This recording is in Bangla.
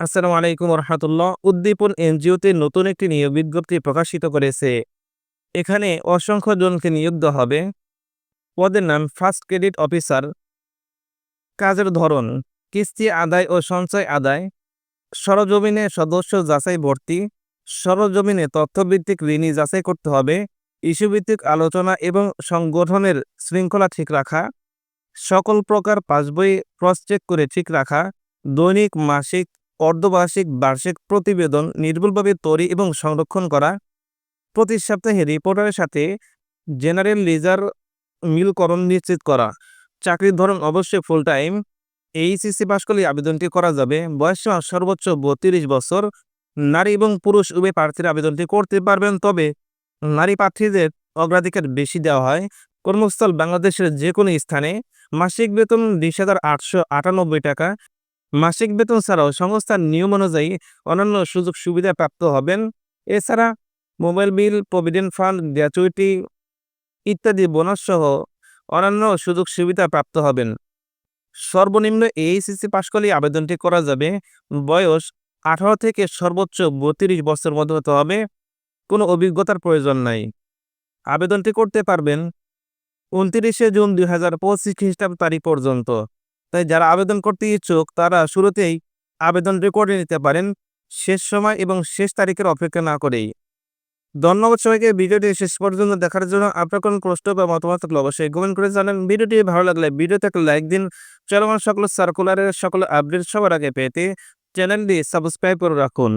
আসসালামু আলাইকুম রহমতুল্লাহ উদ্দীপন এনজিওতে নতুন একটি নিয়োগ বিজ্ঞপ্তি প্রকাশিত করেছে। এখানে অসংখ্য জনকে নিয়োগ দেওয়া হবে। পদের নাম ফার্স্ট ক্রেডিট অফিসার। কাজের ধরন, কিস্তি আদায় ও সঞ্চয় আদায়। সরজমিনে সদস্য যাচাই ভর্তি। সরজমিনে তথ্যভিত্তিক ঋণী যাচাই করতে হবে। ইস্যুভিত্তিক আলোচনা এবং সংগঠনের শৃঙ্খলা ঠিক রাখা। সকল প্রকার পাসবই ক্রস চেক করে ঠিক রাখা। দৈনিক, মাসিক অর্ধবার্ষিক বার্ষিক প্রতিবেদন নির্ভুলভাবে তৈরি এবং সংরক্ষণ করা। প্রতি সপ্তাহে রিপোর্টারের সাথে জেনারেল লিজার মিলকরণ নিশ্চিত করা। চাকরির ধরন অবশ্যই ফুল টাইম এইচএসসি পাশ করলে আবেদনটি করা যাবে। বয়স সর্বোচ্চ বত্রিশ বছর। নারী এবং পুরুষ উভয় প্রার্থীরা আবেদনটি করতে পারবেন, তবে নারী প্রার্থীদের অগ্রাধিকার বেশি দেওয়া হয়। কর্মস্থল বাংলাদেশের যে কোনো স্থানে মাসিক বেতন বিশ হাজার আটশো আটানব্বই টাকা। মাসিক বেতন ছাড়াও সংস্থার নিয়ম অনুযায়ী অন্যান্য সুযোগ সুবিধা প্রাপ্ত হবেন। এছাড়া mobile bill, provident fund, gratuity ইত্যাদি বোনাস সহ অন্যান্য সুযোগ সুবিধা প্রাপ্ত হবেন। সর্বনিম্ন এইচএসসি পাশ করলে আবেদনটি করা যাবে। বয়স আঠারো থেকে সর্বোচ্চ বত্রিশ বছর মধ্যে হতে হবে। কোনো অভিজ্ঞতার প্রয়োজন নাই। আবেদনটি করতে পারবেন উনত্রিশে জুন দুই হাজার পঁচিশ খ্রিস্টাব্দ তারিখ পর্যন্ত। তাই যারা আবেদন করতে ইচ্ছুক, তারা শুরুতেই আবেদন রেকর্ডে নিতে পারেন। শেষ সময় এবং শেষ তারিখের অপেক্ষা না করেই। ধন্যবাদ সবাইকে। ভিডিওটি শেষ পর্যন্ত দেখার জন্য আপনার কোনো প্রশ্ন বা মতামত থাকলে অবশ্যই কমেন্ট করে জানান। ভিডিওটি ভালো লাগলে ভিডিওতে একটা লাইক দিন। চলমান সকল সার্কুলারের সকল আপডেট সবার আগে পেতে চ্যানেলটি সাবস্ক্রাইব করে রাখুন।